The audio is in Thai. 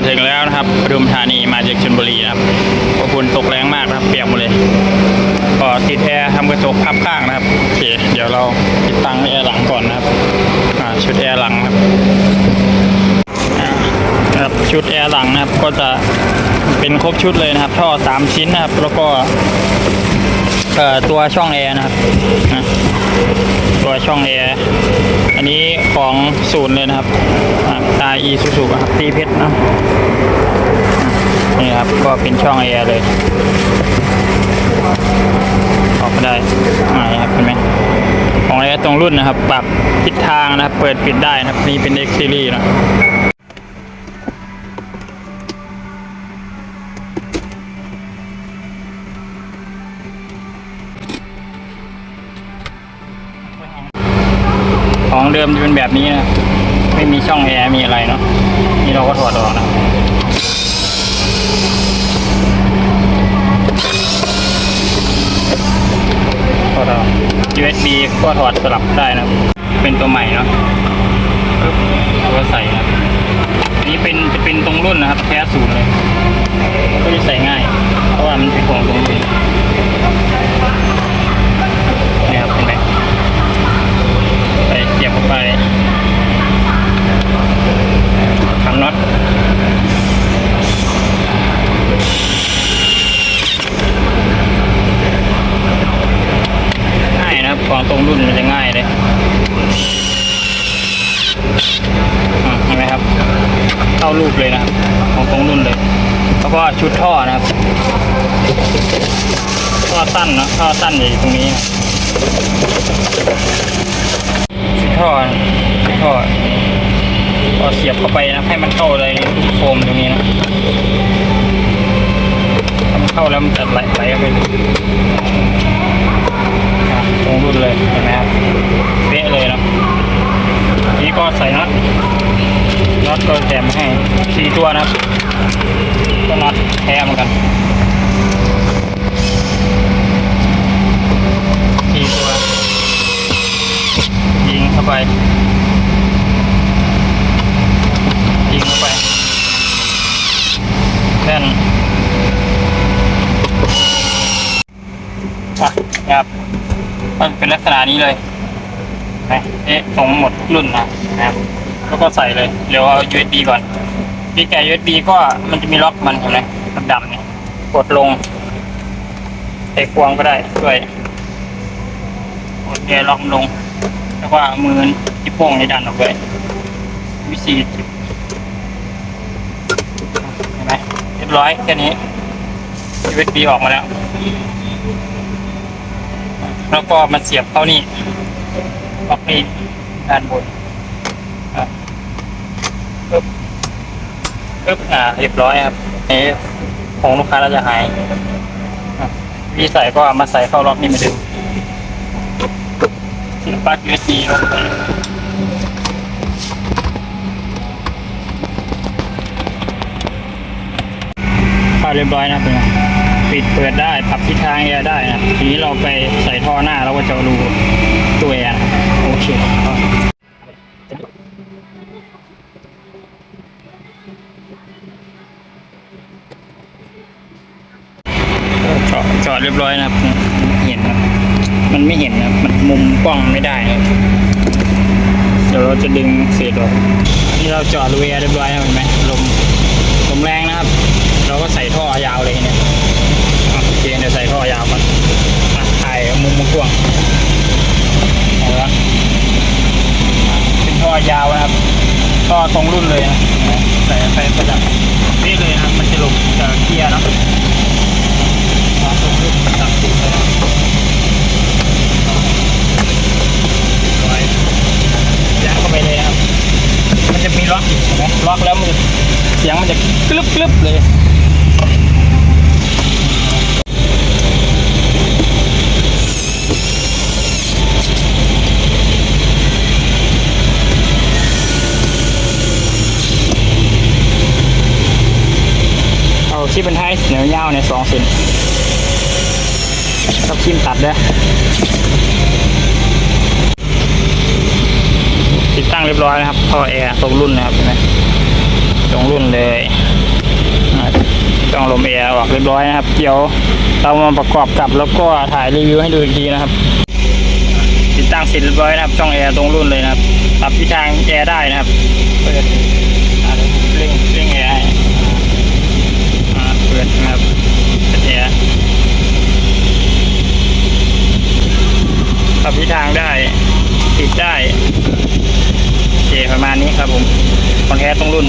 มาถึงแล้วนะครับปทุมธานีมาจากชลบุรีนะครับเพราะฝนตกแรงมากนะครับ เปียกหมดเลยก็ติดแอร์ทำกระจกพับข้างนะครับโอเคเดี๋ยวเราติดตั้งแอร์หลังก่อนนะครับชุดแอร์หลังครับอ่านะครับชุดแอร์หลังนะครับก็จะเป็นครบชุดเลยนะครับ ท่อสามชิ้นนะครับ แล้วก็ตัวช่องแอร์นะครับนะตัวช่องแอร์ อันนี้ของศูนย์เลยนะครับตาอีซูซูครับตีเพชรเนะนี่ครับก็เป็นช่องแอร์เลย ออกมาได้อ่าครับเห็นไหมของแอร์ตรงรุ่นนะครับ ปรับทิศทางนะครับ เปิดปิดได้นะครับ นี่เป็น X Series นะ ของเดิมจะเป็นแบบนี้นะ ไม่มีช่องแอร์มีอะไรเนาะ นี่เราก็ถอดออกนะถอดออก USB ก็ถอดสลับได้นะ เป็นตัวใหม่เนาะก็ใส่นะอันนี้เป็นจะเป็นตรงรุ่นนะครับ แท้ศูนย์เลย ก็จะใส่ง่าย เพราะว่ามันเป็นของตรงรุ่นนี่ ครังตรงรุ่นมันจะง่ายเลยอ่าเห็นไหมครับเข้ารูปเลยนะครับของตรงรุ่นเลย แล้วก็ชุดท่อนะครับท่อสั้นนะท่อสั้นอยู่ตรงนี้นะชุดท่อนะชุดท่อก็เสียบเข้าไปนะให้มันเข้าเลยลูกโฟมตรงนี้นะถ้ามันเข้าแล้วมันจะไหลไหลเข้าไปเลย อะตรงรุ่นเลยเห็นไหมครับเป๊ะเลยเนาะนี่ก็ใส่น็อตน็อตก็แถม ให้สี่ตัวนะครับก็น็อตแท้เหมือนกันสี่ตัวยิงเข้าไปยิงเข้าไปแน่นอะครับมันเป็นลักษณะนี้เลยนะเอ๊ะตรงหมดรุ่นนะครับ แล้วก็ใส่เลยเดี๋ยวเอา USB ก่อนที่แกะ USB ก็มันจะมีล็อกมันเห็นไหมดำเนี่ยกดลงใส่ควงก็ได้ด้วยกดแกะล็อกลง แล้วก็มือที่โป้งในดันออกไปวิธีเห็นไหมเรียบร้อยแค่นี้ USB ออกมาแล้ว แล้วก็มาเสียบเข้านี่ล็อกนี่ด้านบน ปึ๊บปึ๊บอ่าเรียบร้อยครับนี่ของลูกค้าเราจะหายอะวิธีใส่ก็เอามาใส่เข้าล็อกนี่มาดึงเสียบปลั๊ก USB ลงไปเข้าเรียบร้อยนะครับเป็นปิดเปิดได้ปรับทิศทางแอร์ได้นะทีนี้เราไปใส่ท่อหน้าเราก็จะรูตัวแอร์โอเคาะจาะเรียบร้อยนะครับ เห็นนะมันไม่เห็นนะมันมุมกล้องไม่ได้นะเดี๋ยวเราจะดึงเศษออกนี่เราจาะรูแอเรียบร้อยเห็นไหมลมลมแรงนะครับ เราก็ใส่ท่อยาวเลยเนี่ยโอเคเดี๋ยวใส่ท่อยาวก่อนถ่ายมุมมุมกว้างเอาละเป็นท่อยาวนะครับท่อตรงรุ่นเลยนะ ล็อกอยู่เห็นไหมล็อกแล้วมันเสียงมันจะกรึบกรึบเลยเอาที่เป็นไทยเหนียวยาวในสองเซนกับคิมตัดเด้อ ติดตั้งเรียบร้อยนะครับท่อแอร์ตรงรุ่นนะครับเห็นไหมตรงรุ่นเลยช่องลมแอร์ออกเรียบร้อยนะครับ เดี๋ยวเรามาประกอบกับแล้วก็ถ่ายรีวิวให้ดูอีกทีนะครับ ติดตั้งเสร็จเรียบร้อยนะครับช่องแอร์ตรงรุ่นเลยนะครับปรับทิศทางแอร์ได้นะครับเปิดเร่งเร่งแอร์เปิดนะครับเปิดแอร์ปรับทิศทางได้ ติดได้ ประมาณนี้ครับผมคอนแทสต้องรุ่น